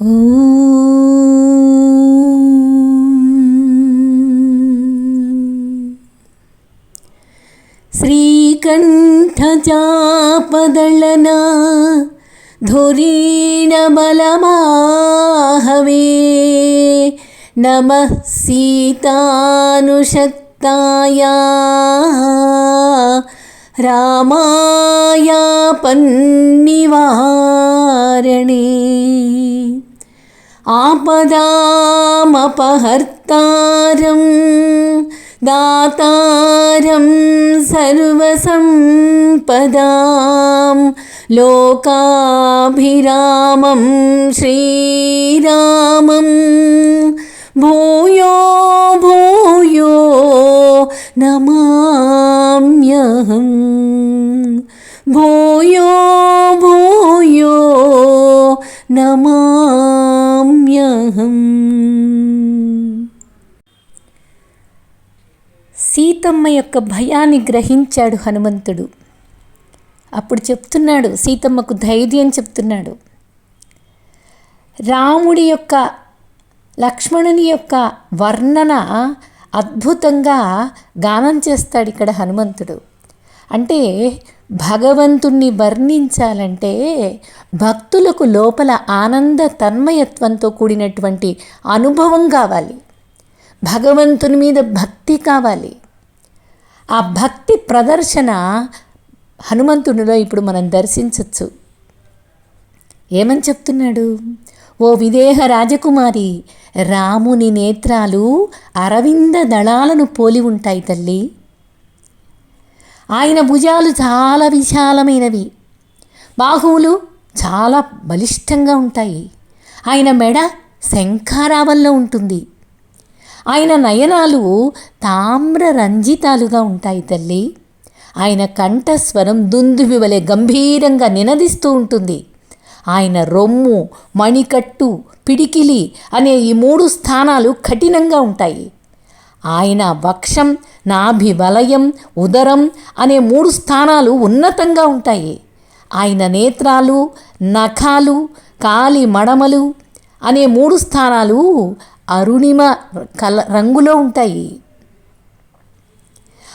श्रीकण्ठचापदळना धुरीणबलमाहवे नमः सीतानुषक्ताय रामायापन्नि पन्निवारणे आपदामपहर्तारं दातारं सर्वसम्पदां लोकाभिरामं श्रीरामं भूयो भूयो नमाम्यहम् भूयो भूयो नमा సీతమ్మ యొక్క భయాన్ని గ్రహించాడు హనుమంతుడు. అప్పుడు చెప్తున్నాడు సీతమ్మకు ధైర్యం చెప్తున్నాడు. రాముడి యొక్క లక్ష్మణుని యొక్క వర్ణన అద్భుతంగా గానం చేస్తాడు ఇక్కడ హనుమంతుడు. అంటే భగవంతుణ్ణి వర్ణించాలంటే భక్తులకు లోపల ఆనంద తన్మయత్వంతో కూడినటువంటి అనుభవం కావాలి. భగవంతుని మీద భక్తి కావాలి. ఆ భక్తి ప్రదర్శన హనుమంతునిలో ఇప్పుడు మనం దర్శించవచ్చు ఏమని చెప్తున్నాడు? ఓ విదేహ రాజకుమారి రాముని నేత్రాలు అరవింద దళాలను పోలి ఉంటాయి తల్లి. ఆయన భుజాలు చాలా విశాలమైనవి. బాహువులు చాలా బలిష్టంగా ఉంటాయి. ఆయన మెడ శంఖారావంలో ఉంటుంది. ఆయన నయనాలు తామ్ర రంజితాలుగా ఉంటాయి తల్లి. ఆయన కంఠస్వరం దుందువి వలె గంభీరంగా నినదిస్తూ ఉంటుంది. ఆయన రొమ్ము మణికట్టు పిడికిలి అనే ఈ మూడు స్థానాలు కఠినంగా ఉంటాయి. ఆయన వక్షం నాభి వలయం ఉదరం అనే మూడు స్థానాలు ఉన్నతంగా ఉంటాయి. ఆయన నేత్రాలు నఖాలు కాలి మడమలు అనే మూడు స్థానాలు అరుణిమ కల రంగులో ఉంటాయి.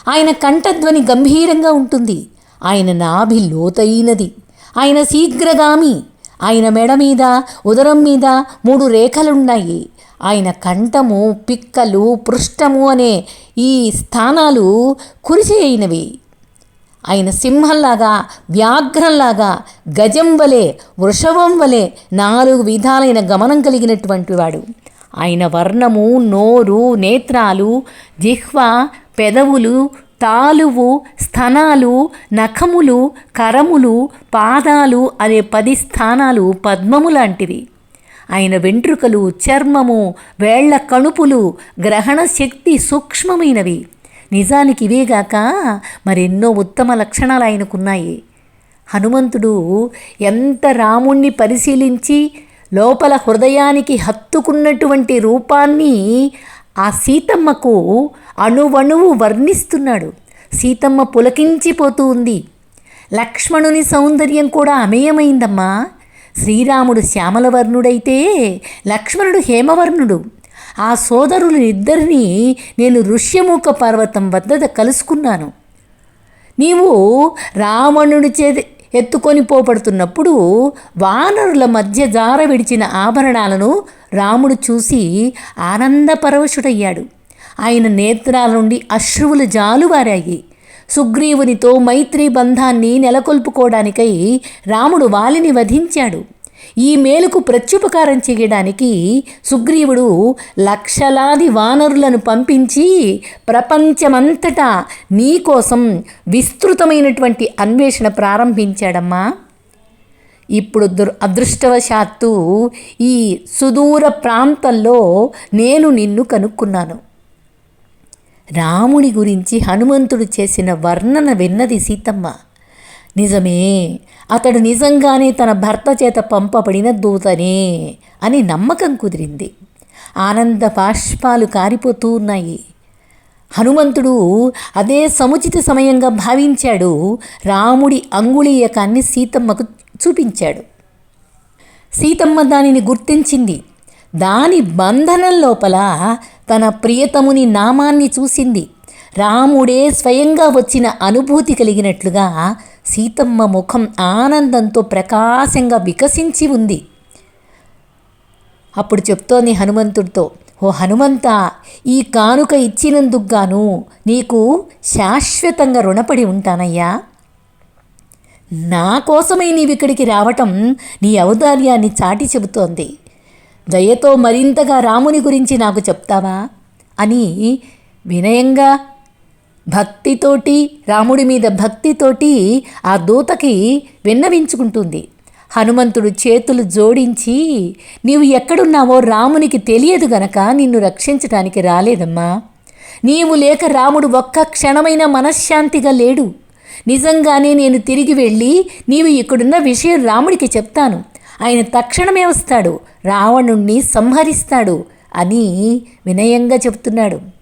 ఆయన కంఠధ్వని గంభీరంగా ఉంటుంది. ఆయన నాభి లోతైనది. ఆయన శీఘ్రగామి. ఆయన మెడ మీద ఉదరం మీద మూడు రేఖలున్నాయి. ఆయన కంఠము పిక్కలు పృష్టము అనే ఈ స్థానాలు కురిసి అయినవి ఆయన సింహంలాగా వ్యాఘ్రంలాగా గజం వలె వృషభం వలె నాలుగు విధాలైన గమనం కలిగినటువంటి వాడు. ఆయన వర్ణము నోరు నేత్రాలు జిహ్వ పెదవులు తాలువు స్థనాలు నఖములు కరములు పాదాలు అనే పది స్థానాలు పద్మము లాంటివి. ఆయన వెంట్రుకలు చర్మము వేళ్ళ కణుపులు గ్రహణ శక్తి సూక్ష్మమైనవి. నిజానికి ఇవేగాక మరెన్నో ఉత్తమ లక్షణాలు ఆయనకున్నాయి. హనుమంతుడు ఎంత రాముణ్ణి పరిశీలించి లోపల హృదయానికి హత్తుకున్నటువంటి రూపాన్ని ఆ సీతమ్మకు అణువణువు వర్ణిస్తున్నాడు. సీతమ్మ పులకించిపోతూ ఉంది. లక్ష్మణుని సౌందర్యం కూడా అమేయమైందమ్మా. శ్రీరాముడు శ్యామలవర్ణుడైతే లక్ష్మణుడు హేమవర్ణుడు. ఆ సోదరుడిద్దరిని నేను ఋష్యముఖ పర్వతం వద్ద కలుసుకున్నాను. నీవు రావణుడి చే ఎత్తుకొని పోపడుతున్నప్పుడు వానరుల మధ్య జార విడిచిన ఆభరణాలను రాముడు చూసి ఆనందపరవశుడయ్యాడు ఆయన నేత్రాల నుండి అశ్రువులు జాలువారాయి సుగ్రీవునితో మైత్రీ బంధాన్ని నెలకొల్పుకోవడానికై రాముడు వాలిని వధించాడు. ఈ మేలుకు ప్రత్యుపకారం చేయడానికి సుగ్రీవుడు లక్షలాది వానరులను పంపించి ప్రపంచమంతటా నీకోసం విస్తృతమైనటువంటి అన్వేషణ ప్రారంభించాడమ్మా. ఇప్పుడు దుర్ అదృష్టవశాత్తు ఈ సుదూర ప్రాంతంలో నేను నిన్ను కనుక్కున్నాను. రాముని గురించి హనుమంతుడు చేసిన వర్ణన విన్నది సీతమ్మ. నిజమే. అతడు నిజంగానే తన భర్త చేత పంపబడిన దూతనే అని నమ్మకం కుదిరింది. ఆనంద బాష్పాలు కారిపోతూ ఉన్నాయి హనుమంతుడు అదే సముచిత సమయంగా భావించాడు. రాముడి అంగుళీయకాన్ని సీతమ్మకు చూపించాడు. సీతమ్మ దానిని గుర్తించింది. దాని బంధనం లోపల తన ప్రియతముని నామాన్ని చూసింది. రాముడే స్వయంగా వచ్చిన అనుభూతి కలిగినట్లుగా సీతమ్మ ముఖం ఆనందంతో ప్రకాశంగా వికసించి ఉంది. అప్పుడు చెప్తోంది హనుమంతుడితో ఓ హనుమంత ఈ కానుక ఇచ్చినందుకు గాను నీకు శాశ్వతంగా రుణపడి ఉంటానయ్యా. నా కోసమై నీవిక్కడికి రావటం నీ ఔదార్యాన్ని చాటి చెబుతోంది. దయతో మరింతగా రాముని గురించి నాకు చెప్తావా? అని వినయంగా భక్తితోటి రాముడి మీద భక్తితోటి ఆ దూతకి విన్నవించుకుంటుంది. హనుమంతుడు చేతులు జోడించి నీవు ఎక్కడున్నావో రామునికి తెలియదు గనక నిన్ను రక్షించటానికి రాలేదమ్మా. నీవు లేక రాముడు ఒక్క క్షణమైన మనశ్శాంతిగా లేడు. నిజంగానే నేను తిరిగి వెళ్ళి నీవు ఇక్కడున్న విషయం రాముడికి చెప్తాను. ఆయన తక్షణమే వస్తాడు రావణుణ్ణి సంహరిస్తాడు అని వినయంగా చెప్తున్నాడు.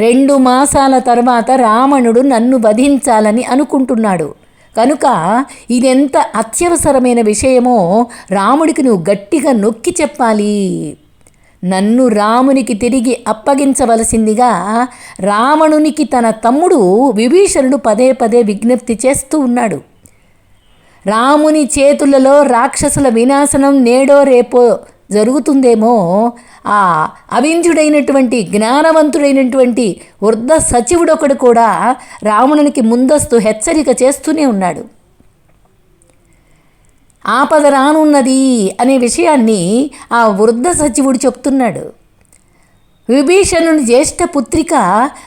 రెండు మాసాల తర్వాత రావణుడు నన్ను వధించాలని అనుకుంటున్నాడు. కనుక ఇదెంత అత్యవసరమైన విషయమో రాముడికి నువ్వు గట్టిగా నొక్కి చెప్పాలి. నన్ను రామునికి తిరిగి అప్పగించవలసిందిగా రావణునికి తన తమ్ముడు విభీషణుడు పదే పదే విజ్ఞప్తి చేస్తూ ఉన్నాడు. రాముని చేతులలో రాక్షసుల వినాశనం నేడో రేపో జరుగుతుందేమో. ఆ అవింధ్యుడైనటువంటి జ్ఞానవంతుడైనటువంటి వృద్ధ సచివుడొకడు కూడా రావణునికి ముందస్తు హెచ్చరిక చేస్తూనే ఉన్నాడు. ఆపద రానున్నది అనే విషయాన్ని ఆ వృద్ధ సచివుడు చెప్తున్నాడు. విభీషణుని జ్యేష్ఠ పుత్రిక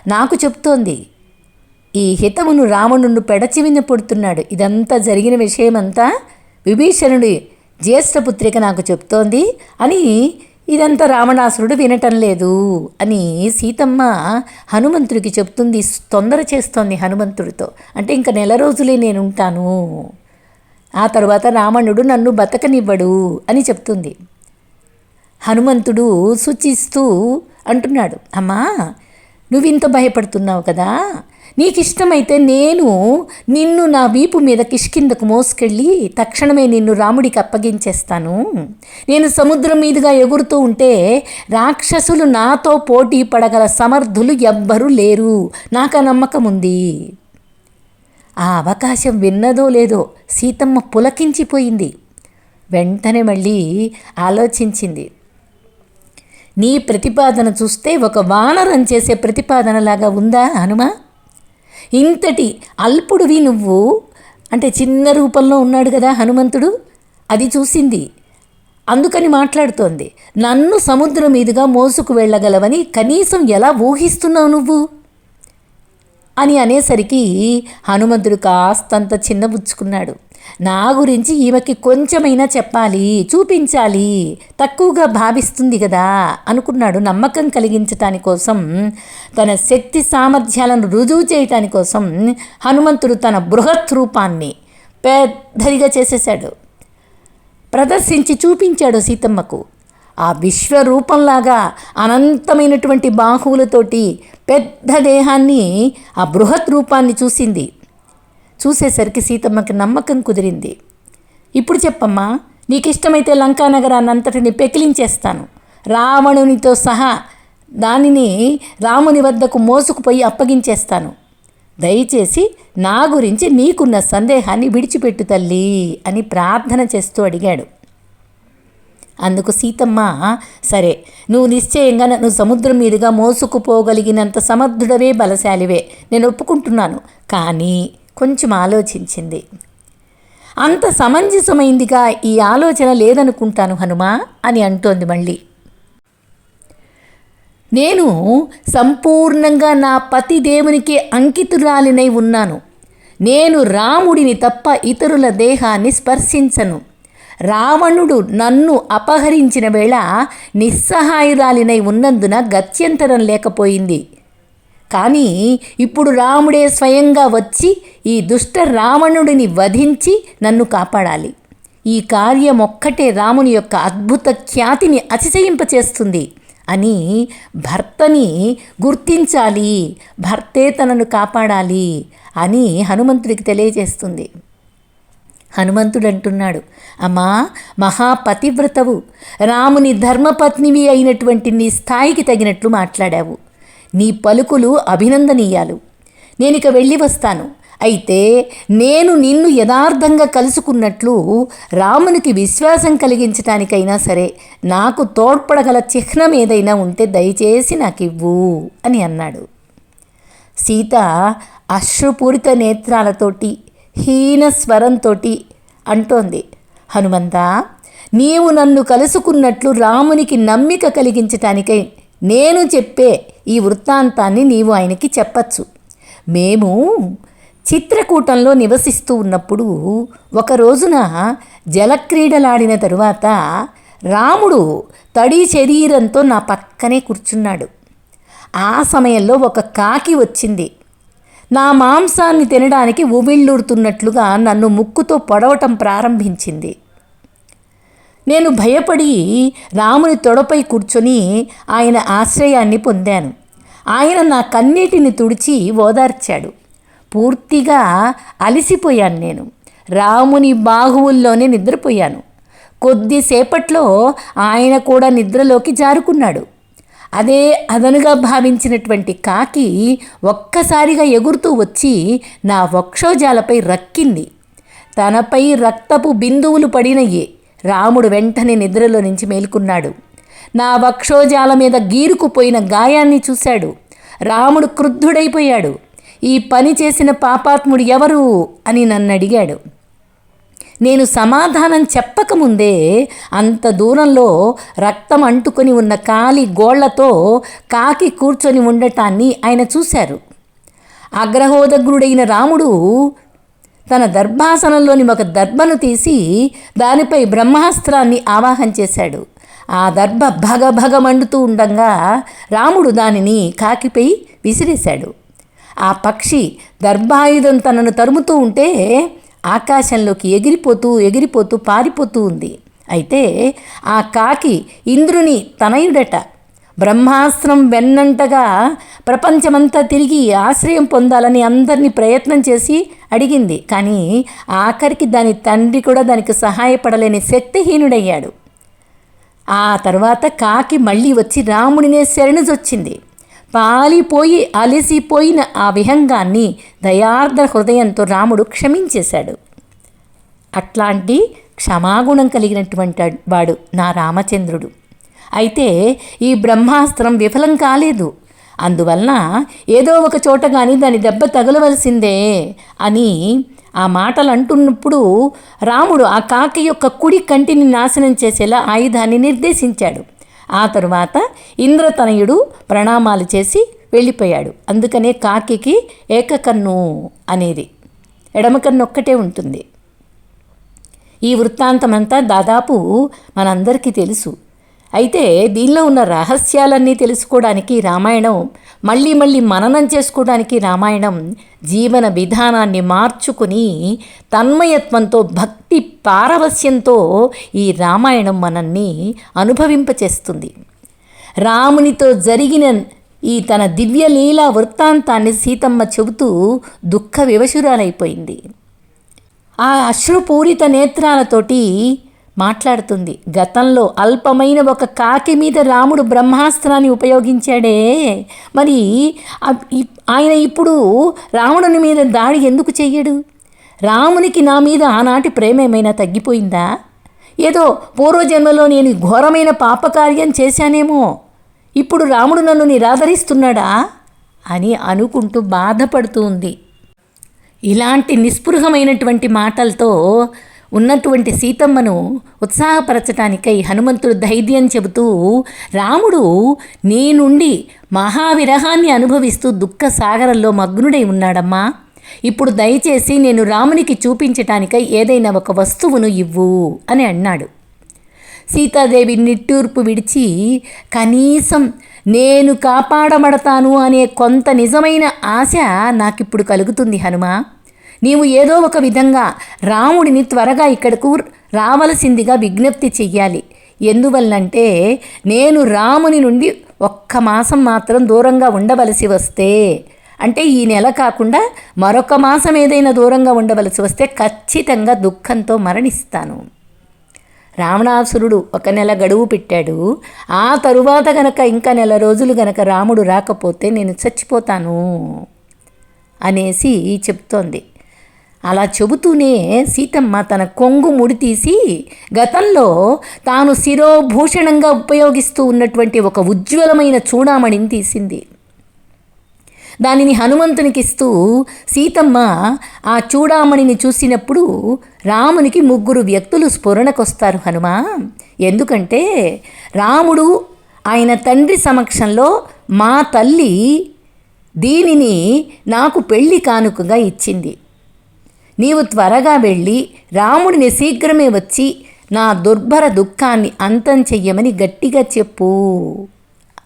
నాకు చెప్తోంది. ఈ హితమును రావణుడు పెడచివిన పుడుతున్నాడు. ఇదంతా జరిగిన విషయమంతా విభీషణుడి జ్యేష్ఠ పుత్రిక నాకు చెప్తోంది అని ఇదంతా రావణాసురుడు వినటం లేదు అని సీతమ్మ హనుమంతుడికి చెప్తుంది తొందర చేస్తోంది హనుమంతుడితో. అంటే ఇంకా నెల రోజులే నేను ఉంటాను ఆ తర్వాత రావణుడు నన్ను బతకనివ్వడు అని చెప్తుంది. హనుమంతుడు సూచిస్తూ అంటున్నాడు అమ్మా నువ్వింత భయపడుతున్నావు కదా? నీకు ఇష్టమైతే నేను నిన్ను నా వీపు మీద కిష్కిందకు మోసుకెళ్ళి తక్షణమే నిన్ను రాముడికి అప్పగించేస్తాను. నేను సముద్రం మీదుగా ఎగురుతూ ఉంటే రాక్షసులు నాతో పోటీ పడగల సమర్థులు ఎవ్వరూ లేరు. నాకు ఆ నమ్మకం ఉంది. ఆ అవకాశం విన్నదో లేదో సీతమ్మ పులకించిపోయింది. వెంటనే మళ్ళీ ఆలోచించింది. నీ ప్రతిపాదన చూస్తే ఒక వానరం చేసే ప్రతిపాదనలాగా ఉందా హనుమా? ఇంతటి అల్పుడివి నువ్వు. అంటే చిన్న రూపంలో ఉన్నాడు కదా హనుమంతుడు? అది చూసింది. అందుకని మాట్లాడుతోంది. నన్ను సముద్రం మీదుగా మోసుకు వెళ్ళగలవని కనీసం ఎలా ఊహిస్తున్నావు నువ్వు? అని అనేసరికి హనుమంతుడు కాస్తంత చిన్నబుచ్చుకున్నాడు నా గురించి ఈమెకి కొంచెమైనా చెప్పాలి చూపించాలి తక్కువగా భావిస్తుంది కదా అనుకున్నాడు నమ్మకం కలిగించటాని కోసం తన శక్తి సామర్థ్యాలను రుజువు చేయటాని కోసం హనుమంతుడు తన బృహత్ రూపాన్ని పెద్దదిగా చేసేశాడు. ప్రదర్శించి చూపించాడు సీతమ్మకు. ఆ విశ్వరూపంలాగా అనంతమైనటువంటి బాహువులతోటి పెద్ద దేహాన్ని ఆ బృహత్ రూపాన్ని చూసింది. చూసేసరికి సీతమ్మకి నమ్మకం కుదిరింది. ఇప్పుడు చెప్పమ్మా నీకు ఇష్టమైతే లంకా నగరాన్ని అంతటిని పెకిలించేస్తాను. రావణునితో సహా దానిని రాముని వద్దకు మోసుకుపోయి అప్పగించేస్తాను. దయచేసి నా గురించి నీకున్న సందేహాన్ని విడిచిపెట్టు తల్లి అని ప్రార్థన చేస్తూ అడిగాడు. అందుకు సీతమ్మ సరే నువ్వు నిశ్చయంగా నన్ను సముద్రం మీదుగా మోసుకుపోగలిగినంత సమర్థుడవే బలశాలివే. నేను ఒప్పుకుంటున్నాను. కానీ కొంచెం ఆలోచించింది. అంత సమంజసమైందిగా ఈ ఆలోచన లేదనుకుంటాను హనుమా అని అంటోంది మళ్ళీ. నేను సంపూర్ణంగా నా పతి దేవునికి అంకితురాలినై ఉన్నాను. నేను రాముడిని తప్ప ఇతరుల దేహాన్ని స్పర్శించను. రావణుడు నన్ను అపహరించిన వేళ నిస్సహాయురాలినై ఉన్నందున గత్యంతరం లేకపోయింది. కానీ ఇప్పుడు రాముడే స్వయంగా వచ్చి ఈ దుష్ట రావణుడిని వధించి నన్ను కాపాడాలి. ఈ కార్యం ఒక్కటే రాముని యొక్క అద్భుత ఖ్యాతిని అతిశయింపచేస్తుంది అని భర్తని గుర్తించాలి. భర్తే తనను కాపాడాలి అని హనుమంతుడికి తెలియజేస్తుంది. హనుమంతుడు అంటున్నాడు అమ్మా మహాపతివ్రతవు. రాముని ధర్మపత్నివి అయినటువంటి నీ స్థాయికి తగినట్లు మాట్లాడావు. నీ పలుకులు అభినందనీయాలు. నేనిక వెళ్ళి వస్తాను. అయితే నేను నిన్ను యథార్థంగా కలుసుకున్నట్లు రామునికి విశ్వాసం కలిగించటానికైనా సరే నాకు తోడ్పడగల చిహ్నం ఏదైనా ఉంటే దయచేసి నాకు ఇవ్వు అని అన్నాడు. సీత అశ్రుపూరిత నేత్రాలతోటి హీన స్వరంతోటి అంటోంది. హనుమంత నీవు నన్ను కలుసుకున్నట్లు రామునికి నమ్మిక కలిగించటానికై నేను చెప్పే ఈ వృత్తాంతాన్ని నీవు ఆయనకి చెప్పచ్చు. మేము చిత్రకూటంలో నివసిస్తూ ఉన్నప్పుడు ఒక రోజున జలక్రీడలాడిన తరువాత రాముడు తడి శరీరంతో నా పక్కనే కూర్చున్నాడు. ఆ సమయంలో ఒక కాకి వచ్చింది. నా మాంసాన్ని తినడానికి ఉవిళ్ళూరుతున్నట్లుగా నన్ను ముక్కుతో పొడవటం ప్రారంభించింది. నేను భయపడి రాముని తొడపై కూర్చొని ఆయన ఆశ్రయాన్ని పొందాను. ఆయన నా కన్నీటిని తుడిచి ఓదార్చాడు. పూర్తిగా అలసిపోయాను నేను. రాముని బాహువుల్లోనే నిద్రపోయాను. కొద్దిసేపట్లో ఆయన కూడా నిద్రలోకి జారుకున్నాడు. అదే అదనుగా భావించినటువంటి కాకి ఒక్కసారిగా ఎగురుతూ వచ్చి నా వక్షోజాలపై రక్కింది. తనపై రక్తపు బిందువులు పడినయ్యే రాముడు వెంటనే నిద్రలో నుంచి మేలుకున్నాడు. నా వక్షోజాల మీద గీరుకుపోయిన గాయాన్ని చూశాడు. రాముడు క్రుద్ధుడైపోయాడు. ఈ పని చేసిన పాపాత్ముడు ఎవరు అని నన్ను అడిగాడు నేను సమాధానం చెప్పకముందే అంత దూరంలో రక్తం అంటుకొని ఉన్న కాలి గోళ్ళతో కాకి కూర్చొని ఉండటాన్ని ఆయన చూశారు. అగ్రహోదగ్రుడైన రాముడు తన దర్భాసనంలోని ఒక దర్భను తీసి దానిపై బ్రహ్మాస్త్రాన్ని ఆవాహం చేశాడు. ఆ దర్భ భగభగ మండుతూ ఉండగా రాముడు దానిని కాకిపై విసిరేశాడు. ఆ పక్షి దర్భాయుధం తనను తరుముతూ ఉంటే ఆకాశంలోకి ఎగిరిపోతూ ఎగిరిపోతూ పారిపోతూ ఉంది. అయితే ఆ కాకి ఇంద్రుని తనయుడట బ్రహ్మాస్త్రం వెన్నంటగా ప్రపంచమంతా తిరిగి ఆశ్రయం పొందాలని అందరినీ ప్రయత్నం చేసి అడిగింది. కానీ ఆఖరికి దాని తండ్రి కూడా దానికి సహాయపడలేని శక్తిహీనుడయ్యాడు. ఆ తర్వాత కాకి మళ్ళీ వచ్చి రాముడినే శరణుజొచ్చింది. పాలిపోయి అలసిపోయిన ఆ విహంగాన్ని దయార్ద్ర హృదయంతో రాముడు క్షమించేశాడు. అట్లాంటి క్షమాగుణం కలిగినటువంటి వాడు నా రామచంద్రుడు. అయితే ఈ బ్రహ్మాస్త్రం విఫలం కాలేదు. అందువలన ఏదో ఒక చోట కానీ దాని దెబ్బ తగలవలసిందే అని ఆ మాటలు అంటున్నప్పుడు రాముడు ఆ కాకి యొక్క కుడి కంటిని నాశనం చేసేలా ఆయుధాన్ని నిర్దేశించాడు. ఆ తరువాత ఇంద్రతనయుడు ప్రణామాలు చేసి వెళ్ళిపోయాడు. అందుకనే కాకికి ఏకకన్ను అనేది ఎడమ కన్ను ఒక్కటే ఉంటుంది. ఈ వృత్తాంతమంతా దాదాపు మనందరికీ తెలుసు. అయితే దీనిలో ఉన్న రహస్యాలన్నీ తెలుసుకోవడానికి రామాయణం మళ్ళీ మళ్ళీ మననం చేసుకోవడానికి రామాయణం జీవన విధానాన్ని మార్చుకుని తన్మయత్వంతో భక్తి పారవస్యంతో ఈ రామాయణం మనల్ని అనుభవింపచేస్తుంది. రామునితో జరిగిన ఈ తన దివ్యలీలా వృత్తాంతాన్ని సీతమ్మ చెబుతూ దుఃఖ వివశురాలైపోయింది. ఆ అశ్రుపూరిత నేత్రాలతోటి మాట్లాడుతుంది. గతంలో అల్పమైన ఒక కాకి మీద రాముడు బ్రహ్మాస్త్రాన్ని ఉపయోగించాడే. మరి ఆయన ఇప్పుడు రావణుని మీద దాడి ఎందుకు చెయ్యడు? రామునికి నా మీద ఆనాటి ప్రేమ ఏమైనా తగ్గిపోయిందా? ఏదో పూర్వజన్మలో నేను ఘోరమైన పాపకార్యం చేశానేమో. ఇప్పుడు రాముడు నన్ను నిరాదరిస్తున్నాడా? అని అనుకుంటూ బాధపడుతూ ఉంది. ఇలాంటి నిస్పృహమైనటువంటి మాటలతో ఉన్నటువంటి సీతమ్మను ఉత్సాహపరచటానికై హనుమంతుడు ధైర్యం చెబుతూ రాముడు నేనుండి మహావిరహాన్ని అనుభవిస్తూ దుఃఖ సాగరంలో మగ్నుడై ఉన్నాడమ్మా. ఇప్పుడు దయచేసి నేను రామునికి చూపించటానికై ఏదైనా ఒక వస్తువును ఇవ్వు అని అన్నాడు. సీతాదేవి నిట్టూర్పు విడిచి కనీసం నేను కాపాడబడతాను అనే కొంత నిజమైన ఆశ నాకిప్పుడు కలుగుతుంది హనుమా. నీవు ఏదో ఒక విధంగా రాముడిని త్వరగా ఇక్కడకు రావలసిందిగా విజ్ఞప్తి చెయ్యాలి. ఎందువల్లంటే నేను రాముని నుండి ఒక్క మాసం మాత్రం దూరంగా ఉండవలసి వస్తే అంటే ఈ నెల కాకుండా మరొక మాసం ఏదైనా దూరంగా ఉండవలసి వస్తే ఖచ్చితంగా దుఃఖంతో మరణిస్తాను. రావణాసురుడు ఒక నెల గడువు పెట్టాడు. ఆ తరువాత గనక ఇంకా నెల రోజులు గనక రాముడు రాకపోతే నేను చచ్చిపోతాను అనేసి చెప్తోంది. అలా చెబుతూనే సీతమ్మ తన కొంగు ముడి తీసి గతంలో తాను శిరోభూషణంగా ఉపయోగిస్తూ ఉన్నటువంటి ఒక ఉజ్వలమైన చూడామణిని తీసింది. దానిని హనుమంతునికి ఇస్తూ సీతమ్మ ఆ చూడామణిని చూసినప్పుడు రామునికి ముగ్గురు వ్యక్తులు స్ఫురణకొస్తారు హనుమా. ఎందుకంటే రాముడు ఆయన తండ్రి సమక్షంలో మా తల్లి దీనిని నాకు పెళ్ళి కానుకగా ఇచ్చింది. నీవు త్వరగా వెళ్ళి రాముడిని శీఘ్రమే వచ్చి నా దుర్భర దుఃఖాన్ని అంతం చెయ్యమని గట్టిగా చెప్పు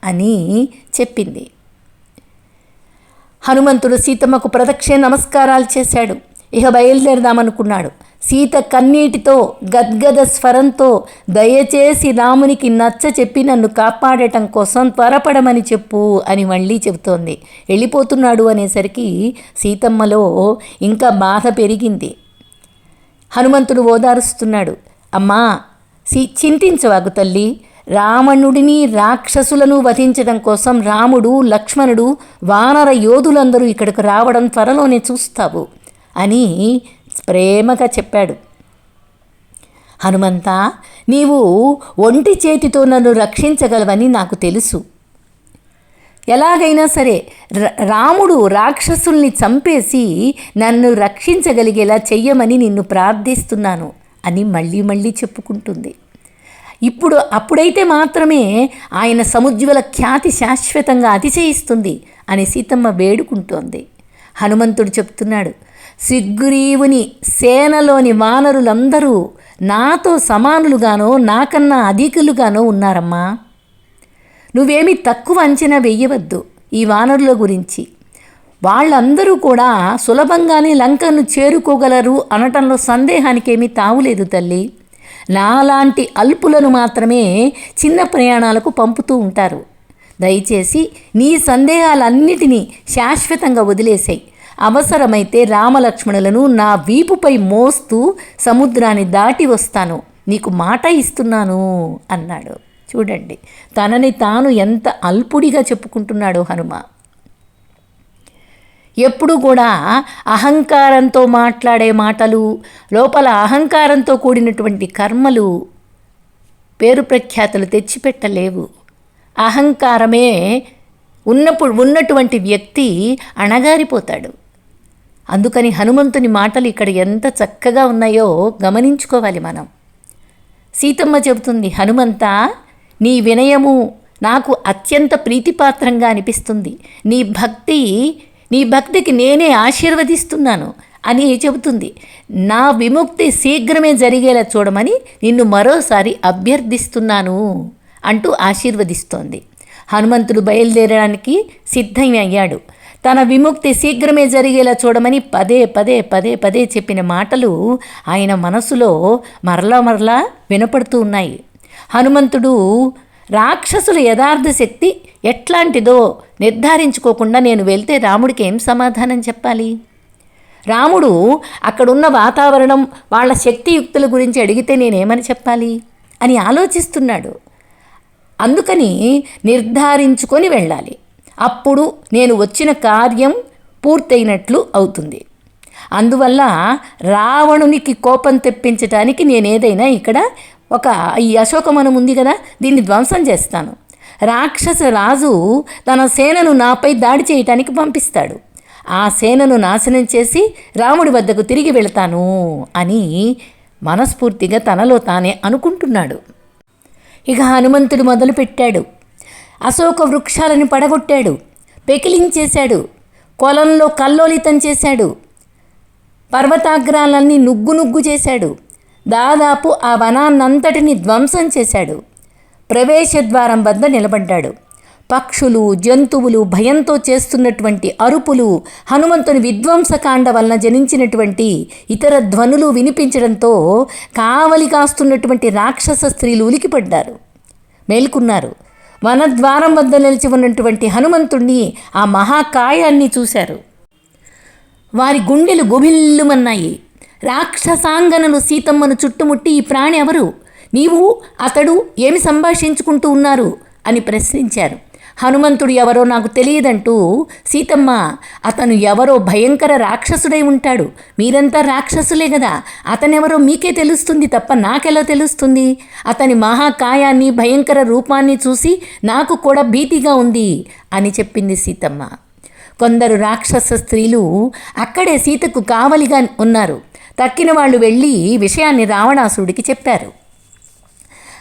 అని చెప్పింది. హనుమంతుడు సీతమ్మకు ప్రదక్షిణ నమస్కారాలు చేశాడు. ఇక బయలుదేరదామనుకున్నాడు. సీత కన్నీటితో గద్గద స్వరంతో దయచేసి రామునికి నచ్చ చెప్పి నన్ను కాపాడటం కోసం త్వరపడమని చెప్పు అని మళ్ళీ చెబుతోంది. వెళ్ళిపోతున్నాడు అనేసరికి సీతమ్మలో ఇంకా బాధ పెరిగింది. హనుమంతుడు ఓదారుస్తున్నాడు. అమ్మా సి చింతించవాగు తల్లి. రావణుడిని రాక్షసులను వధించడం కోసం రాముడు లక్ష్మణుడు వానర యోధులందరూ ఇక్కడికి రావడం త్వరలోనే చూస్తావు అని ప్రేమగా చెప్పాడు. హనుమంత నీవు ఒంటి చేతితో నన్ను రక్షించగలవని నాకు తెలుసు. ఎలాగైనా సరే రాముడు రాక్షసుల్ని చంపేసి నన్ను రక్షించగలిగేలా చెయ్యమని నిన్ను ప్రార్థిస్తున్నాను అని మళ్ళీ మళ్ళీ చెప్పుకుంటుంది. ఇప్పుడు అప్పుడైతే మాత్రమే ఆయన సముజ్వల ఖ్యాతి శాశ్వతంగా అతిశయిస్తుంది అని సీతమ్మ వేడుకుంటోంది. హనుమంతుడు చెప్తున్నాడు సిగ్గురీవుని సేనలోని వానరులందరూ నాతో సమానులుగానో నాకన్నా అధికులుగానో ఉన్నారమ్మా. నువ్వేమీ తక్కువ అంచనా వెయ్యవద్దు ఈ వానరుల గురించి. వాళ్ళందరూ కూడా సులభంగానే లంకను చేరుకోగలరు అనటంలో సందేహానికేమీ తావులేదు తల్లి. నాలాంటి అల్పులను మాత్రమే చిన్న ప్రయాణాలకు పంపుతూ ఉంటారు. దయచేసి నీ సందేహాలన్నిటినీ శాశ్వతంగా వదిలేసాయి. అవసరమైతే రామలక్ష్మణులను నా వీపుపై మోస్తూ సముద్రాన్ని దాటి వస్తాను. నీకు మాట ఇస్తున్నాను అన్నాడు. చూడండి తనని తాను ఎంత అల్పుడిగా చెప్పుకుంటున్నాడు హనుమ. ఎప్పుడు కూడా అహంకారంతో మాట్లాడే మాటలు లోపల అహంకారంతో కూడినటువంటి కర్మలు పేరు ప్రఖ్యాతులు తెచ్చిపెట్టలేవు. అహంకారమే ఉన్నప్పుడు ఉన్నటువంటి వ్యక్తి అణగారిపోతాడు. అందుకని హనుమంతుని మాటలు ఇక్కడ ఎంత చక్కగా ఉన్నాయో గమనించుకోవాలి మనం. సీతమ్మ చెబుతుంది హనుమంత నీ వినయము నాకు అత్యంత ప్రీతిపాత్రంగా అనిపిస్తుంది. నీ భక్తి నీ భక్తికి నేనే ఆశీర్వదిస్తున్నాను అని చెబుతుంది. నా విముక్తి శీఘ్రమే జరిగేలా చూడమని నిన్ను మరోసారి అభ్యర్థిస్తున్నాను అంటూ ఆశీర్వదిస్తోంది. హనుమంతుడు బయలుదేరడానికి సిద్ధమయ్యాడు. తన విముక్తి శీఘ్రమే జరిగేలా చూడమని పదే పదే పదే పదే చెప్పిన మాటలు ఆయన మనసులో మరలా మరలా వినపడుతూ ఉన్నాయి. హనుమంతుడు రాక్షసుల యథార్థ శక్తి ఎట్లాంటిదో నిర్ధారించుకోకుండా నేను వెళ్తే రాముడికి ఏం సమాధానం చెప్పాలి? రాముడు అక్కడున్న వాతావరణం వాళ్ళ శక్తియుక్తుల గురించి అడిగితే నేనేమని చెప్పాలి? అని ఆలోచిస్తున్నాడు. అందుకని నిర్ధారించుకొని వెళ్ళాలి. అప్పుడు నేను వచ్చిన కార్యం పూర్తయినట్లు అవుతుంది. అందువల్ల రావణునికి కోపం తెప్పించటానికి నేనేదైనా ఇక్కడ ఒక ఈ అశోకమనం ఉంది కదా దీన్ని ధ్వంసం చేస్తాను. రాక్షస రాజు తన సేనను నాపై దాడి చేయటానికి పంపిస్తాడు. ఆ సేనను నాశనం చేసి రాముడి వద్దకు తిరిగి వెళతాను అని మనస్ఫూర్తిగా తనలో తానే అనుకుంటున్నాడు. ఇక హనుమంతుడు మొదలుపెట్టాడు. అశోక వృక్షాలను పడగొట్టాడు. పెకిలించేశాడు కొలంలో కల్లోలితం చేశాడు. పర్వతాగ్రాలన్నీ నుగ్గు నుగ్గు చేశాడు. దాదాపు ఆ వనాన్నంతటిని ధ్వంసం చేశాడు. ప్రవేశద్వారం వద్ద నిలబడ్డాడు. పక్షులు జంతువులు భయంతో చేస్తున్నటువంటి అరుపులు హనుమంతుని విధ్వంసకాండ వలన జనించినటువంటి ఇతర ధ్వనులు వినిపించడంతో కావలి కాస్తున్నటువంటి రాక్షస స్త్రీలు ఉలికిపడ్డారు. మేల్కున్నారు. వనద్వారం వద్ద నిలిచి ఉన్నటువంటి హనుమంతుణ్ణి ఆ మహాకాయాన్ని చూశారు. వారి గుండెలు గుభిల్లుమన్నాయి రాక్షసాంగనలు సీతమ్మను చుట్టుముట్టి ఈ ప్రాణి ఎవరు? నీవు అతడు ఏమి సంభాషించుకుంటూ ఉన్నారు? అని ప్రశ్నించారు. హనుమంతుడు ఎవరో నాకు తెలియదంటూ సీతమ్మ అతను ఎవరో భయంకర రాక్షసుడై ఉంటాడు. మీరంతా రాక్షసులే కదా. అతనెవరో మీకే తెలుస్తుంది తప్ప నాకెలా తెలుస్తుంది? అతని మహాకాయాన్ని భయంకర రూపాన్ని చూసి నాకు కూడా భీతిగా ఉంది అని చెప్పింది సీతమ్మ. కొందరు రాక్షస స్త్రీలు అక్కడే సీతకు కావలిగా ఉన్నారు. తక్కిన వాళ్ళు వెళ్ళి విషయాన్ని రావణాసురుడికి చెప్పారు.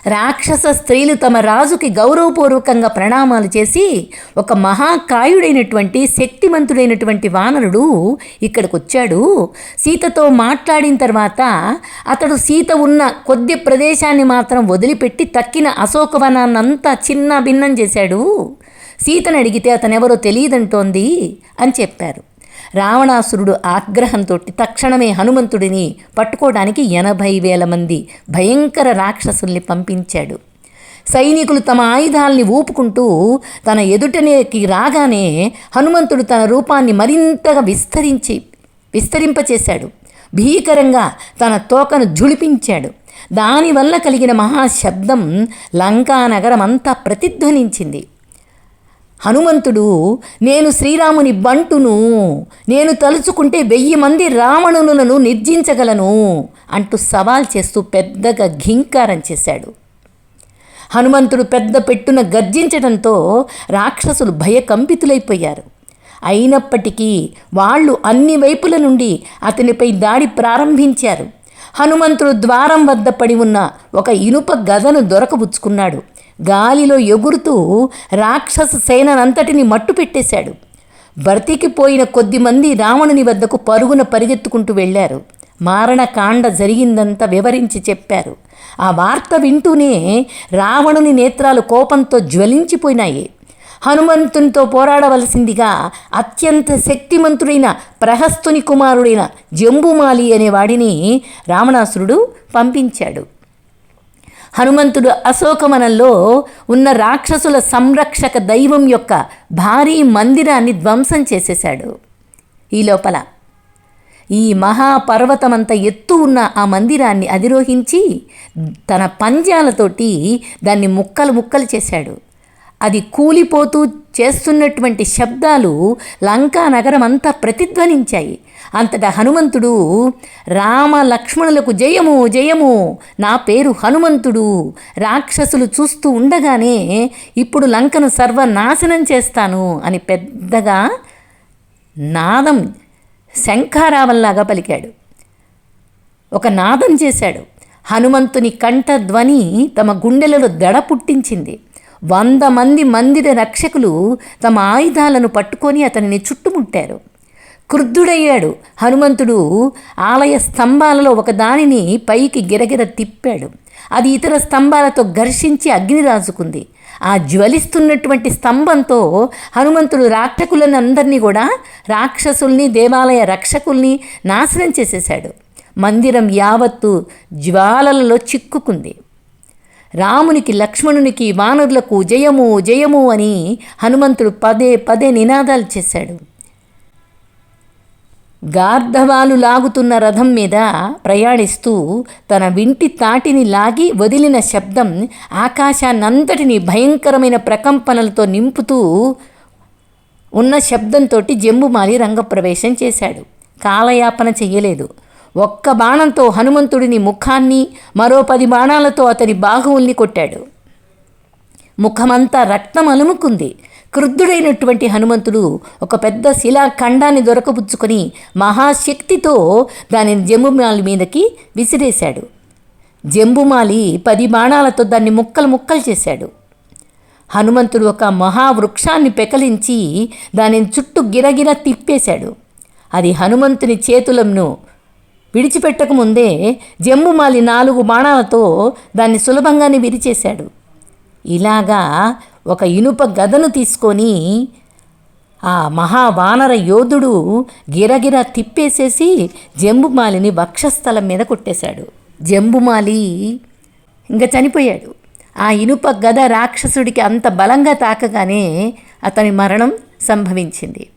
రాక్షస స్త్రీలు తమ రాజుకి గౌరవపూర్వకంగా ప్రణామాలు చేసి ఒక మహాకాయుడైనటువంటి శక్తిమంతుడైనటువంటి వానరుడు ఇక్కడికి వచ్చాడు సీతతో మాట్లాడిన తర్వాత అతడు సీత ఉన్న కొద్ది ప్రదేశాన్ని మాత్రం వదిలిపెట్టి తక్కిన అశోకవనాన్నంతా చిన్న భిన్నం చేశాడు. సీతను అడిగితే అతనెవరో తెలియదంటోంది అని చెప్పారు. రావణాసురుడు ఆగ్రహంతో తక్షణమే హనుమంతుడిని పట్టుకోవడానికి ఎనభై వేల మంది భయంకర రాక్షసుల్ని పంపించాడు. సైనికులు తమ ఆయుధాల్ని ఊపుకుంటూ తన ఎదుటనేకి రాగానే హనుమంతుడు తన రూపాన్ని మరింతగా విస్తరించి విస్తరింపచేశాడు. భీకరంగా తన తోకను ఝుళిపించాడు. దానివల్ల కలిగిన మహాశబ్దం లంకా నగరం అంతా ప్రతిధ్వనించింది. హనుమంతుడు నేను శ్రీరాముని బంటును నేను తలుచుకుంటే వెయ్యి మంది రావణులను నిర్జించగలను అంటూ సవాల్ చేస్తూ పెద్దగా ఘింకారం చేశాడు. హనుమంతుడు పెద్ద పెట్టున గర్జించడంతో రాక్షసులు భయకంపితులైపోయారు. అయినప్పటికీ వాళ్ళు అన్ని వైపుల నుండి అతనిపై దాడి ప్రారంభించారు. హనుమంతుడు ద్వారం వద్ద పడి ఉన్న ఒక ఇనుప గదను దొరకబుచ్చుకున్నాడు. గాలిలో ఎగురుతూ రాక్షస సేననంతటిని మట్టు పెట్టేశాడు. భర్తీకిపోయిన కొద్దిమంది రావణుని వద్దకు పరుగున పరిగెత్తుకుంటూ వెళ్ళారు. మారణకాండ జరిగిందంతా వివరించి చెప్పారు. ఆ వార్త వింటూనే రావణుని నేత్రాలు కోపంతో జ్వలించిపోయినాయి. హనుమంతునితో పోరాడవలసిందిగా అత్యంత శక్తిమంతుడైన ప్రహస్తుని కుమారుడైన జంబుమాలి అనే వాడిని రావణాసురుడు పంపించాడు. హనుమంతుడు అశోకవనంలో ఉన్న రాక్షసుల సంరక్షక దైవం యొక్క భారీ మందిరాన్ని ధ్వంసం చేసేశాడు. ఈ లోపల ఈ మహాపర్వతమంత ఎత్తు ఉన్న ఆ మందిరాన్ని అధిరోహించి తన పంజాలతోటి దాన్ని ముక్కలు ముక్కలు చేశాడు. అది కూలిపోతూ చేస్తున్నటువంటి శబ్దాలు లంకా నగరం అంతా ప్రతిధ్వనించాయి. అంతటా హనుమంతుడు రామ లక్ష్మణులకు జయము జయము నా పేరు హనుమంతుడు. రాక్షసులు చూస్తూ ఉండగానే ఇప్పుడు లంకను సర్వనాశనం చేస్తాను అని పెద్దగా నాదం శంఖారావంలాగా పలికాడు. ఒక నాదం చేశాడు. హనుమంతుని కంఠధ్వని తమ గుండెలలో దడ పుట్టించింది. వంద మంది మందిర రక్షకులు తమ ఆయుధాలను పట్టుకొని అతనిని చుట్టుముట్టారు. క్రుద్ధుడయ్యాడు. హనుమంతుడు ఆలయ స్తంభాలలో ఒకదానిని పైకి గిరగిర తిప్పాడు. అది ఇతర స్తంభాలతో ఘర్షించి అగ్ని రాజుకుంది. ఆ జ్వలిస్తున్నటువంటి స్తంభంతో హనుమంతుడు రాక్షకులను అందరినీ కూడా రాక్షసుల్ని దేవాలయ రక్షకుల్ని నాశనం చేసేశాడు. మందిరం యావత్తు జ్వాలలలో చిక్కుకుంది. రామునికి లక్ష్మణునికి వానరులకు జయము జయము అని హనుమంతుడు పదే పదే నినాదాలు చేశాడు. గార్ధవాలు లాగుతున్న రథం మీద ప్రయాణిస్తూ తన వింటి తాటిని లాగి వదిలిన శబ్దం ఆకాశాన్నంతటిని భయంకరమైన ప్రకంపనలతో నింపుతూ ఉన్న శబ్దంతో జంబుమాలి రంగప్రవేశం చేశాడు. కాలయాపన చెయ్యలేదు. ఒక్క బాణంతో హనుమంతుడిని ముఖాన్ని మరో పది బాణాలతో అతని బాహువుల్ని కొట్టాడు. ముఖమంతా రక్తం అలుముకుంది. క్రుద్ధుడైనటువంటి హనుమంతుడు ఒక పెద్ద శిలాఖండాన్ని దొరకబుచ్చుకొని మహాశక్తితో దానిని జంబుమాలి మీదకి విసిరేశాడు. జంబుమాలి పది బాణాలతో దాన్ని ముక్కలు ముక్కలు చేశాడు. హనుమంతుడు ఒక మహావృక్షాన్ని పెకలించి దానిని చుట్టూ గిరగిర తిప్పేశాడు. అది హనుమంతుని చేతులను విడిచిపెట్టకముందే జంబుమాలి నాలుగు బాణాలతో దాన్ని సులభంగానే విరిచేశాడు. ఇలాగా ఒక ఇనుప గదను తీసుకొని ఆ మహావానర యోధుడు గిరగిర తిప్పేసేసి జంబుమాలిని వక్షస్థలం మీద కొట్టేశాడు. జంబుమాలి ఇంకా చనిపోయాడు. ఆ ఇనుప గద రాక్షసుడికి అంత బలంగా తాకగానే అతని మరణం సంభవించింది.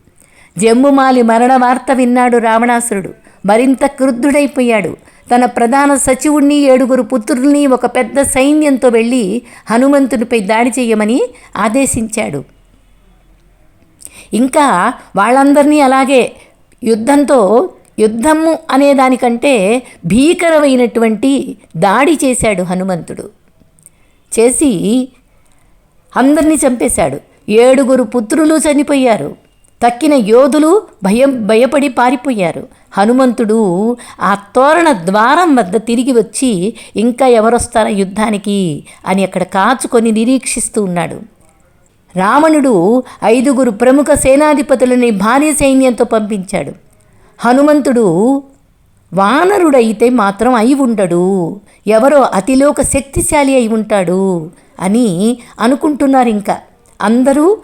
జమ్ముమాలి మరణ వార్త విన్నాడు రావణాసురుడు. మరింత క్రుద్ధుడైపోయాడు. తన ప్రధాన సచివుణ్ణి ఏడుగురు పుత్రుల్ని ఒక పెద్ద సైన్యంతో వెళ్ళి హనుమంతునిపై దాడి చేయమని ఆదేశించాడు. ఇంకా వాళ్ళందరినీ అలాగే యుద్ధంతో యుద్ధము అనే దానికంటే భీకరమైనటువంటి దాడి చేశాడు హనుమంతుడు. చేసి అందరినీ చంపేశాడు. ఏడుగురు పుత్రులు చనిపోయారు. తక్కిన యోధులు భయం భయపడి పారిపోయారు. హనుమంతుడు ఆ తోరణ ద్వారం వద్ద తిరిగి వచ్చి ఇంకా ఎవరొస్తారా యుద్ధానికి? అని అక్కడ కాచుకొని నిరీక్షిస్తూ ఉన్నాడు. రావణుడు ఐదుగురు ప్రముఖ సేనాధిపతులని భారీ సైన్యంతో పంపించాడు. హనుమంతుడు వానరుడైతే మాత్రం అయి ఉండడు. ఎవరో అతిలోక శక్తిశాలి అయి ఉంటాడు అని అనుకుంటున్నారు ఇంకా అందరూ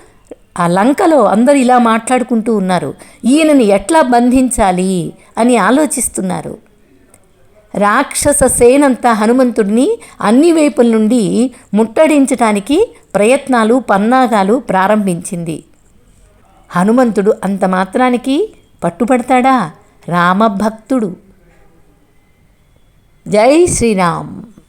ఆ లంకలో అందరు ఇలా మాట్లాడుకుంటూ ఉన్నారు. ఈయనని ఎట్లా బంధించాలి అని ఆలోచిస్తున్నారు. రాక్షస సేనంతా హనుమంతుడిని అన్ని వైపుల నుండి ముట్టడించటానికి ప్రయత్నాలు పన్నాగాలు ప్రారంభించింది. హనుమంతుడు అంత మాత్రానికి పట్టుపడతాడా రామభక్తుడు. జై శ్రీరామ్.